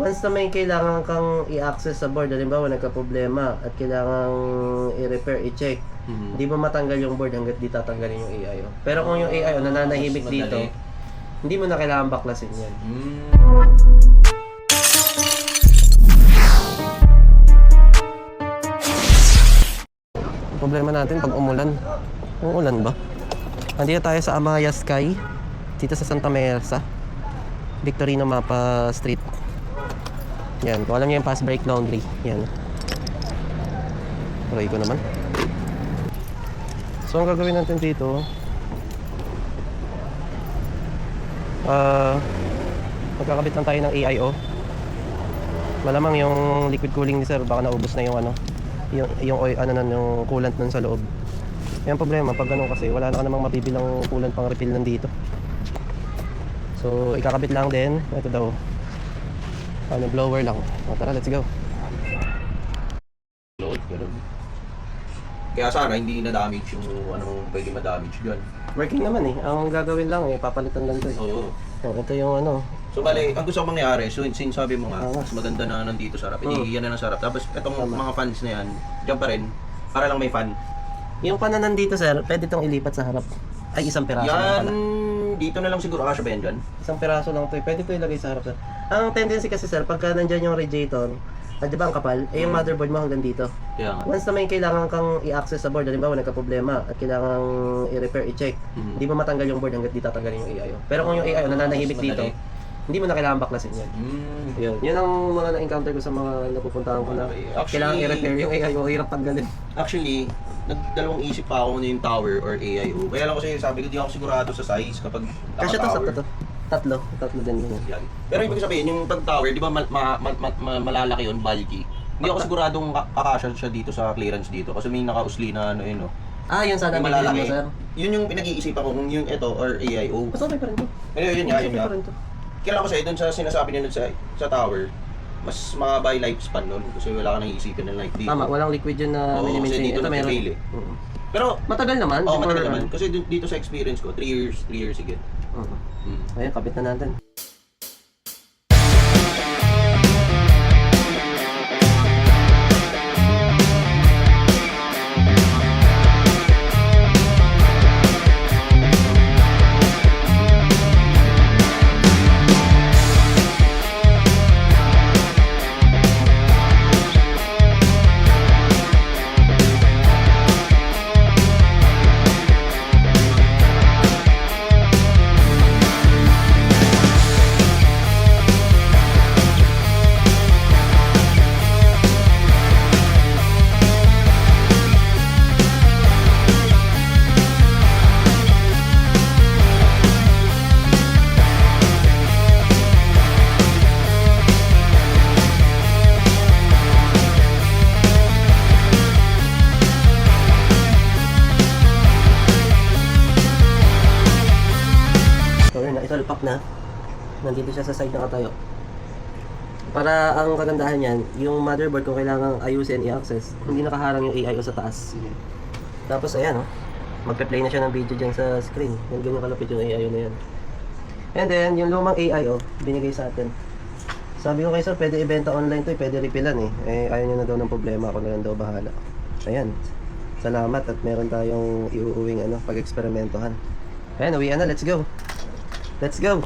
Once na may kailangan kang i-access sa board, halimbawa nagka-problema at kailangan i-repair, i-check, hindi mo matanggal yung board hanggat di tatanggalin yung AIO. Pero kung yung AIO nananahimik Mas dito, madali. hindi mo na kailangan baklasin yan. Mm. Problema natin pag umulan. Umulan ba? Nandito tayo sa Amaya Sky, dito sa Santa Mersa. Victorino Mapa Street. Yan, kung alam niyo yung Fast Break Laundry. Yan. Aray ko naman. So, ang gagawin natin dito, ah, magkakabit lang tayo ng AIO. Malamang yung liquid cooling ni sir, baka naubos na yung ano, yung, yung oil, ano nun, yung coolant nun sa loob. Yan problema, pag ganun kasi, wala na ka namang mabibilang coolant pang refill nandito. So, ikakabit lang din. Ito daw. Ano, blower lang. O, tara, let's go. Load, ganun. Kaya sana hindi na-damage yung anong pwede ma-damage dyan. Working naman eh. Ang gagawin lang eh, papalitan lang to eh. Oo. O, ito yung ano. So bali, ang gusto kong mangyari, so since sabi mo nga, Oo. mas maganda na nandito sa harap, Oo. hindi yan na ng sarap. Tapos itong Tama. mga fans na yan, dyan pa rin, para lang may fan. Yung pananan dito sir, pwede itong ilipat sa harap. Ay, isang piraso lang Yan, pala. Dito na lang siguro kasya ba yan dyan? Isang piraso lang to eh. Pwede to ilagay sa harap sir. Ang tendency kasi sir, pagka nandyan yung radiator, ah, di ba ang kapal, eh yung motherboard mo hanggang dito. Kaya nga. Once na may kailangan kang i-access sa board, halimbawa nagka-problema at kailangan i-repair, i-check, hindi mo matanggal yung board hanggat di tatanggalin yung AIO. Pero kung yung AIO nananahimik dito. Hindi mo na kailangan baklasin yan. Mm. Yun. Yun ang mga na-encounter ko sa mga napupuntahan ko na Actually- kailangan i-repair yung AIO, hirap tanggalin. Actually, nagdalawang isip pa ako ano yung tower or AIO. Kaya lang kasi sabi ko, di ako sigurado sa size kapag Kasi to, naka-tower. sakto to. Tatlo. Tatlo din yun. Yan. Pero ibig sabihin, yung pag tower, di ba mal- ma- ma- ma- ma- malalaki yun, bulky. Hindi ako siguradong ka- kakasya siya dito sa clearance dito kasi may nakausli na ano yun, no? Ah, yun sana Yung bibilin mo, malalaki. sir. Yun yung pinag-iisipan ko kung yung ito or AIO. Mas okay pa rin to. Pero yun nga, Mas yun okay nga. pa rin to. Kaya lang kasi dun sa sinasabi nila sa, sa tower, mas mahaba yung lifespan nun kasi wala ka nang iisipin ng life dito. Tama, walang liquid yun na Oo, kasi dito Ito meron. nagpipili. Oo. Pero, Matagal naman. oh, before, matagal naman. ano. Kasi dun- dito sa experience ko, 3 years, 3 years again. Oo. Mm. Ayan, kapit na natin. Na. Nandito siya sa side na katayo. Para ang kagandahan yan, yung motherboard kung kailangan ayusin, i-access, hindi nakaharang yung AIO sa taas. Tapos ayan, oh, magpe-play na siya ng video dyan sa screen. Yan ganyan kalapit yung AIO na yan. And then, yung lumang AIO, binigay sa atin. Sabi ko kay sir, pwede ibenta online to, eh, pwede repilan eh. Eh, ayaw niya na daw ng problema, ako na lang daw bahala. Ayan. Salamat at meron tayong iuuwing ano, pag-eksperimentohan. Ayan, uwian na, let's go. Let's go.